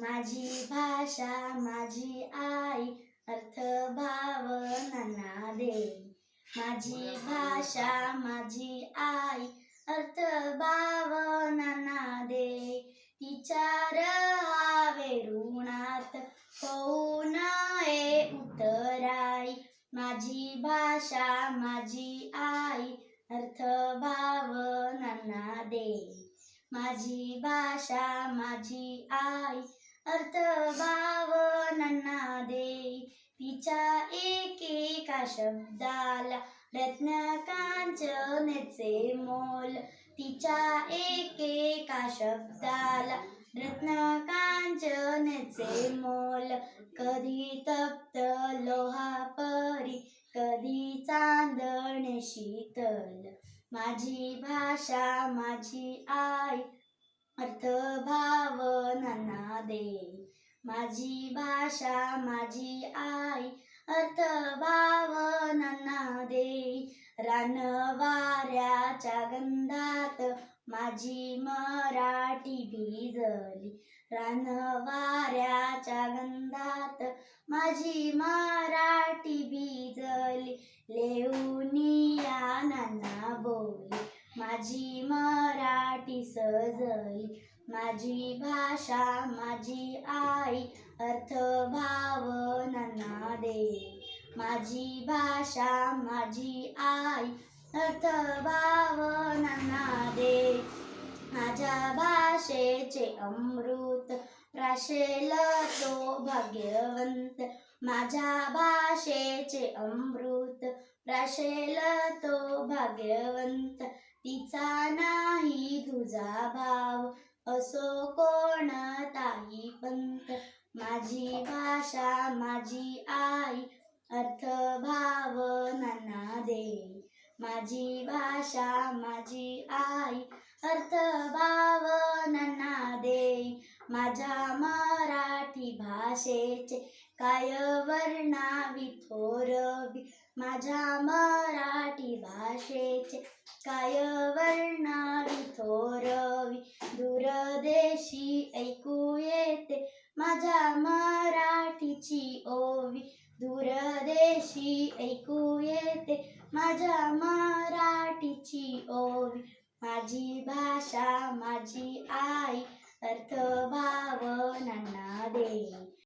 माझी भाषा माझी आई अर्थ भावनांना दे. माझी भाषा माझी आई अर्थ भावनांना दे. तिचार हावे ऋणात होऊ नये उतराई. माझी भाषा माझी आई अर्थ भावनांना दे. माझी भाषा माझी आई अर्थ भावनांना दे तिच्या एकेका शब्दाला रत्न कांचनेचे मोल तिच्या एकेका शब्दाला रत्न कांचनेचे मोल. कधी तप्त लोहा परी कधी चांदणे शीतल. माझी भाषा माझी आई अर्थ भावना दे माझी भाषा माझी आई अर्थ भावना दे रान वाऱ्याच्या गंधात माझी मराठी भिजली. रान वाऱ्याच्या गंधात माझी मराठी भिजली. लेऊनिया नाना बोली. माझी मराठी सजली माझी भाषा माझी आई अर्थ भावनांना दे माझी भाषा माझी आई अर्थ भावनांना दे माझ्या भाषेचे अमृत राशेल तो भाग्यवंत. माझ्या भाषेचे अमृत राशेल तो भाग्यवंत. तिचा नाही तुझा भाव असो कोणताही पंत. माझी भाषा माझी आई अर्थ भावनांना दे. माझी भाषा माझी आई अर्थ भावनांना दे. माझ्या मराठी भाषेचे काय वर्णा विथोरवी माझ्या मराठी भाषेचे काय वर्णावी थोरवी दूरदेशी ऐकू येते. माझ्या मराठीची ओवी दूरदेशी ऐकू येते. माझ्या मराठीची ओवी माझी भाषा माझी आई अर्थ भावनांना दे